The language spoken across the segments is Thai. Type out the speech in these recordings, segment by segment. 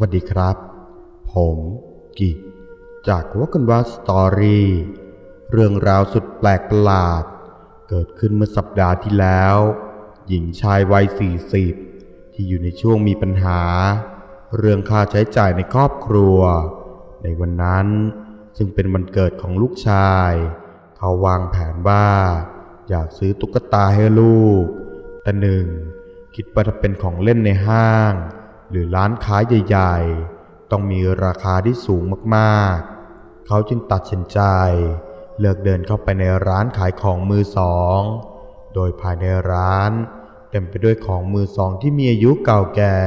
วัสดีครับ ผมกิจจากวกันว่าสตอรี่ เรื่องราวสุดแปลกประหลาด เกิดขึ้นเมื่อสัปดาห์ที่แล้ว หญิงชายวัย 40 ที่อยู่ในช่วงมีปัญหา เรื่องค่าใช้จ่ายในครอบครัว ในวันนั้นซึ่งเป็นวันเกิดของลูกชาย เขาวางแผนว่า อยากซื้อตุ๊กตาให้ลูก แต่หนึ่ง คิดว่าถ้าเป็นของเล่นในห้าง หรือร้านค้าใหญ่ ๆ ต้องมีราคาที่สูงมากๆ เขาจึงตัดสินใจ เลือกเดินเข้าไปในร้านขายของมือสอง โดยภายในร้าน เต็มไปด้วยของมือสองที่มีอายุเก่าแก่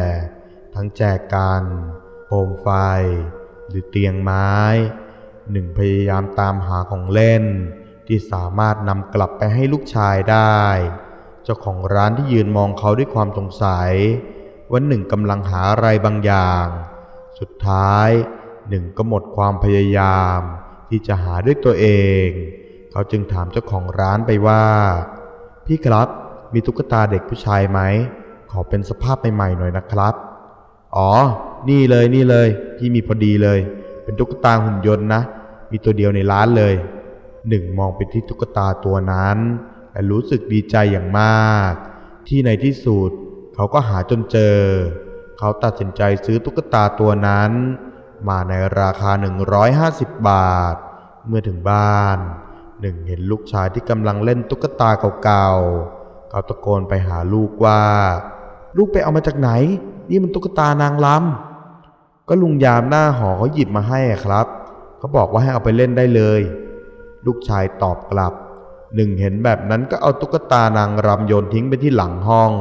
ทั้งแจกันโคมไฟ หรือเตียงไม้ หนึ่งพยายามตามหาของเล่น ที่สามารถนำกลับไปให้ลูกชายได้ เจ้าของร้านที่ยืนมองเขาด้วยความสงสัย ว่าหนึ่งกำลังหาอะไรบางอย่าง สุดท้ายหนึ่งก็หมดความพยายาม ที่จะหาด้วยตัวเอง เขาจึงถามเจ้าของร้านไปว่า พี่ครับมีตุ๊กตาเด็กผู้ชายไหม ขอเป็นสภาพใหม่ๆหน่อยนะครับ อ๋อ นี่เลยนี่เลย พี่มีพอดีเลย เป็นตุ๊กตาหุ่นยนต์นะ มีตัวเดียวในร้านเลย หนึ่งมองไปที่ตุ๊กตาตัวนั้น และรู้สึกดีใจอย่างมาก ที่ในที่สุด เขาก็หาจนเจอ เขาตัดสินใจซื้อตุ๊กตาตัวนั้น มาในราคา 150 บาท เมื่อถึงบ้านหนึ่งเห็นลูกชายที่กำลังเล่นตุ๊กตาเก่าๆ เขาตะโกนไปหาลูกว่า ลูกไปเอามาจากไหน นี่มันตุ๊กตานางลำก็ลุงยามหน้าหอเขาหยิบมาให้ครับ เขาบอกว่าให้เอาไปเล่นได้เลย ลูกชายตอบกลับหนึ่งเห็นแบบนั้นก็เอาตุ๊กตานางรำโยนทิ้งไปที่หลังห้อง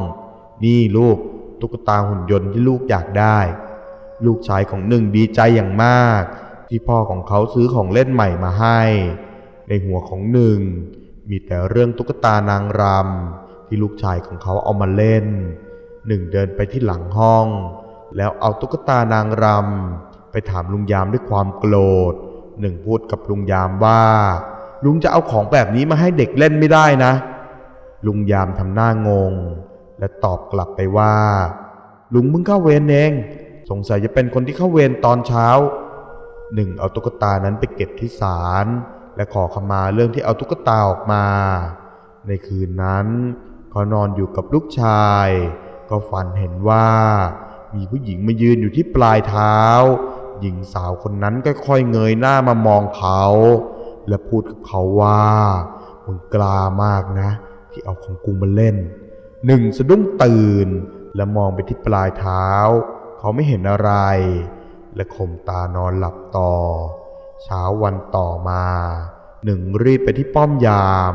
นี่ลูกตุ๊กตาหุ่นยนต์ที่ลูกอยากได้ ลูกชายของหนึ่งดีใจอย่างมาก ที่พ่อของเขาซื้อของเล่นใหม่มาให้ ในหัวของหนึ่ง มีแต่เรื่องตุ๊กตานางรำที่ลูกชายของเขาเอามาเล่น หนึ่งเดินไปที่หลังห้อง แล้วเอาตุ๊กตานางรำไปถามลุงยามด้วยความโกรธ หนึ่งพูดกับลุงยามว่า ลุงจะเอาของแบบนี้มาให้เด็กเล่นไม่ได้นะ ลุงยามทำหน้างง และตอบกลับไปว่า ลุงเพิ่งเข้าเวรเอง สงสัยจะเป็นคนที่เข้าเวรตอนเช้าหนึ่งเอาตุ๊กตานั้นไปเก็บที่ศาลและขอขมาเรื่องที่เอาตุ๊กตาออกมา ในคืนนั้นเขานอนอยู่กับลูกชาย ก็ฝันเห็นว่า มีผู้หญิงมายืนอยู่ที่ปลายเท้า หญิงสาวคนนั้นก็ค่อยเงยหน้ามามองเขา และพูดกับเขาว่ามึงกล้ามากนะ ที่เอาของกูมาเล่น หนึ่งสะดุ้งตื่น และมองไปที่ปลายเท้า เขาไม่เห็นอะไร และข่มตานอนหลับต่อ เช้าวันต่อมา หนึ่งรีบไปที่ป้อมยาม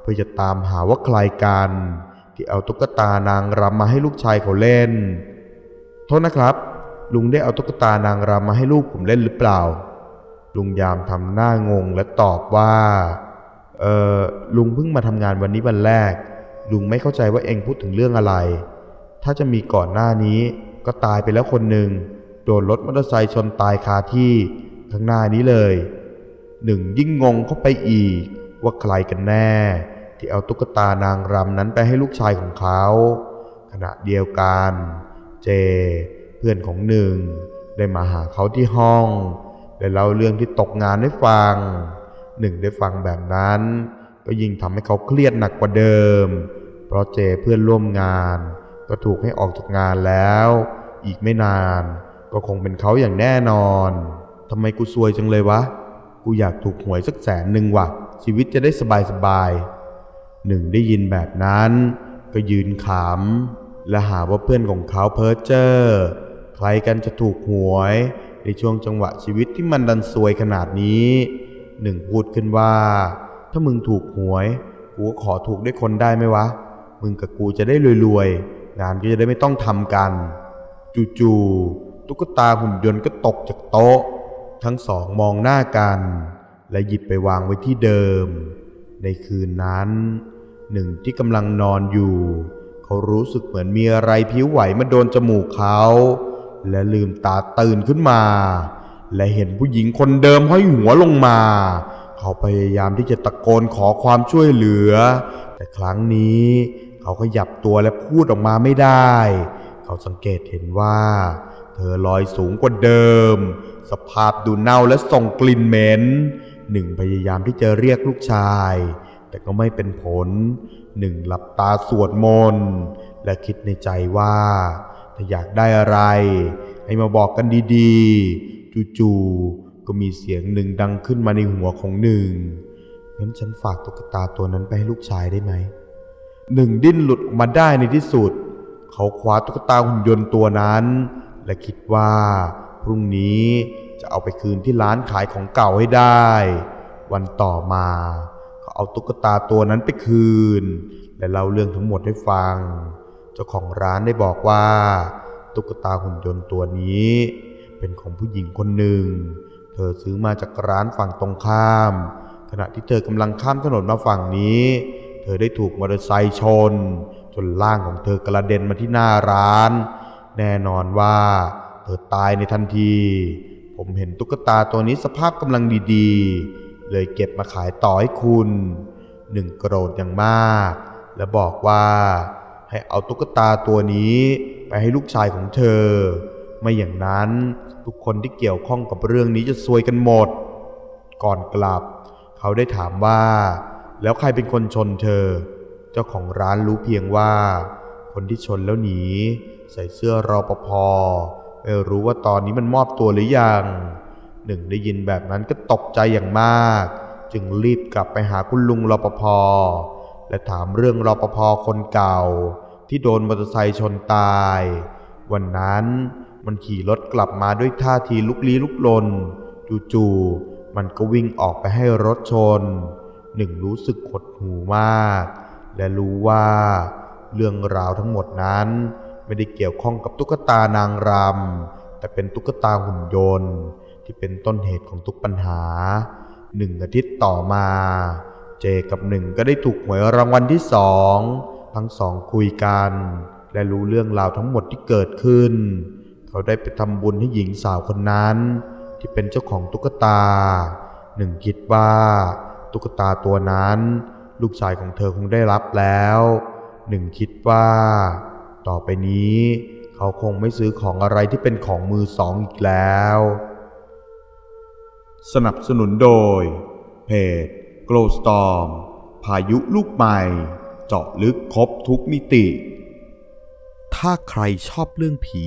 เพื่อจะตามหาว่าใครกัน ที่เอาตุ๊กตานางรำมาให้ลูกชายเขาเล่น โทษนะครับ ลุงได้เอาตุ๊กตานางรำมาให้ลูกผมเล่นหรือเปล่า ลุงยามทำหน้างงและตอบว่า เออลุงเพิ่งมาทำงานวันนี้วันแรก ลุงไม่เข้าใจว่าเองพูดถึงเรื่องอะไร ถ้าจะมีก่อนหน้านี้ ก็ตายไปแล้วคนหนึ่งโดนรถมอเตอร์ไซค์ชนตายคาที่ข้างหน้านี้เลยหนึ่งยิ่งงงเข้าไปอีก ว่าใครกันแน่ ที่เอาตุ๊กตานางรำนั้นไปให้ลูกชายของเขา ขณะเดียวกัน เจ เพื่อนของหนึ่ง ได้มาหาเขาที่ห้องและเล่าเรื่องที่ตกงานให้ฟัง หนึ่งได้ฟังแบบนั้น ก็ยิ่งทำให้เขาเครียดหนักกว่าเดิม เพราะเจเพื่อนร่วมงาน ก็ถูกให้ออกจากงานแล้ว อีกไม่นาน ก็คงเป็นเขาอย่างแน่นอนทำไมกูซวยจังเลยวะ กูอยากถูกหวยสักแสนหนึ่งวะชีวิตจะได้สบายสบายหนึ่งได้ยินแบบนั้น ก็ยืนขำและหาว่าเพื่อนของเขาเพ้อเจ้อใครกันจะถูกหวย ในช่วงจังหวะชีวิตที่มันดันซวยขนาดนี้หนึ่งพูดขึ้นว่า ถ้ามึงถูกหวย กูก็ขอถูกด้วยคนได้ไหมวะ มึงกับกูจะได้รวยๆ งานก็จะได้ไม่ต้องทำกัน จู่ๆตุ๊กตาหุ่นยนต์ก็ตกจากโต๊ะ ทั้งสองมองหน้ากัน และหยิบไปวางไว้ที่เดิม ในคืนนั้น หนึ่งที่กำลังนอนอยู่ เขารู้สึกเหมือนมีอะไรผิวไหวมาโดนจมูกเขา และลืมตาตื่นขึ้นมา และเห็นผู้หญิงคนเดิมห้อยหัวลงมา เขาพยายามที่จะตะโกนขอความช่วยเหลือ แต่ครั้งนี้เขาขยับตัวและพูดออกมาไม่ได้ เขาสังเกตเห็นว่า เธอลอยสูงกว่าเดิม สภาพดูเน่าและส่งกลิ่นเหม็นหนึ่งพยายามที่จะเรียกลูกชาย แต่ก็ไม่เป็นผลหนึ่งหลับตาสวดมนต์และคิดในใจว่า ถ้าอยากได้อะไร ให้มาบอกกันดีๆ จู่ๆ ก็มีเสียงหนึ่งดังขึ้นมาในหัวของหนึ่งงั้นฉันฝากตุ๊กตาตัวนั้นไปให้ลูกชายได้ไหมหนึ่งดิ้นหลุดออกมาได้ในที่สุด เขาคว้าตุ๊กตาหุ่นยนต์ตัวนั้น และคิดว่า พรุ่งนี้จะเอาไปคืนที่ร้านขายของเก่าให้ได้ วันต่อมา เขาเอาตุ๊กตาตัวนั้นไปคืน และเล่าเรื่องทั้งหมดให้ฟัง เจ้าของร้านได้บอกว่า ตุ๊กตาหุ่นยนต์ตัวนี้ เป็นของผู้หญิงคนหนึ่ง อซื้อมาจากร้านฝั่งตรงข้าม ขณะที่เธอกำลังข้ามถนนมาฝั่งนี้ เธอได้ถูกมอเตอร์ไซค์ชน จนร่างของเธอกระเด็นมาที่หน้าร้าน แน่นอนว่า เธอตายในทันที ผมเห็นตุ๊กตาตัวนี้สภาพกำลังดีๆ เลยเก็บมาขายต่อให้คุณหนึ่งโกรธอย่างมาก และบอกว่า ให้เอาตุ๊กตาตัวนี้ไปให้ลูกชายของเธอ ไม่อย่างนั้นทุกคนที่เกี่ยวข้องกับเรื่องนี้จะซวยกันหมด ก่อนกลับ เขาได้ถามว่า แล้วใครเป็นคนชนเธอ เจ้าของร้านรู้เพียงว่า คนที่ชนแล้วหนี ใส่เสื้อรอปภไม่รู้ว่าตอนนี้มันมอบตัวหรือยังหนึ่งได้ยินแบบนั้นก็ตกใจอย่างมาก จึงรีบกลับไปหาคุณลุงรปภและถามเรื่องรปภคนเก่า ที่โดนมอเตอร์ไซค์ชนตาย วันนั้น มันขี่รถกลับมาด้วยท่าทีลุกลี้ลุกลน จู่ๆมันก็วิ่งออกไปให้รถชน หนึ่งรู้สึกหดหูมาก และรู้ว่าเรื่องราวทั้งหมดนั้น ไม่ได้เกี่ยวข้องกับตุ๊กตานางรำแต่เป็นตุ๊กตาหุ่นยนต์ ที่เป็นต้นเหตุของทุกปัญหาหนึ่งอาทิตย์ต่อมา เจกับหนึ่งก็ได้ถูกหวยรางวัลที่สอง ทั้งสองคุยกัน และรู้เรื่องราวทั้งหมดที่เกิดขึ้น เขาได้ไปทำบุญให้หญิงสาวคนนั้น ที่เป็นเจ้าของตุ๊กตา หนึ่งคิดว่า ตุ๊กตาตัวนั้น ลูกชายของเธอคงได้รับแล้ว หนึ่งคิดว่า ต่อไปนี้ เขาคงไม่ซื้อของอะไรที่เป็นของมือสองอีกแล้ว สนับสนุนโดย เพจ Glow Storm พายุลูกใหม่ เจาะลึกครบทุกมิติ ถ้าใครชอบเรื่องผี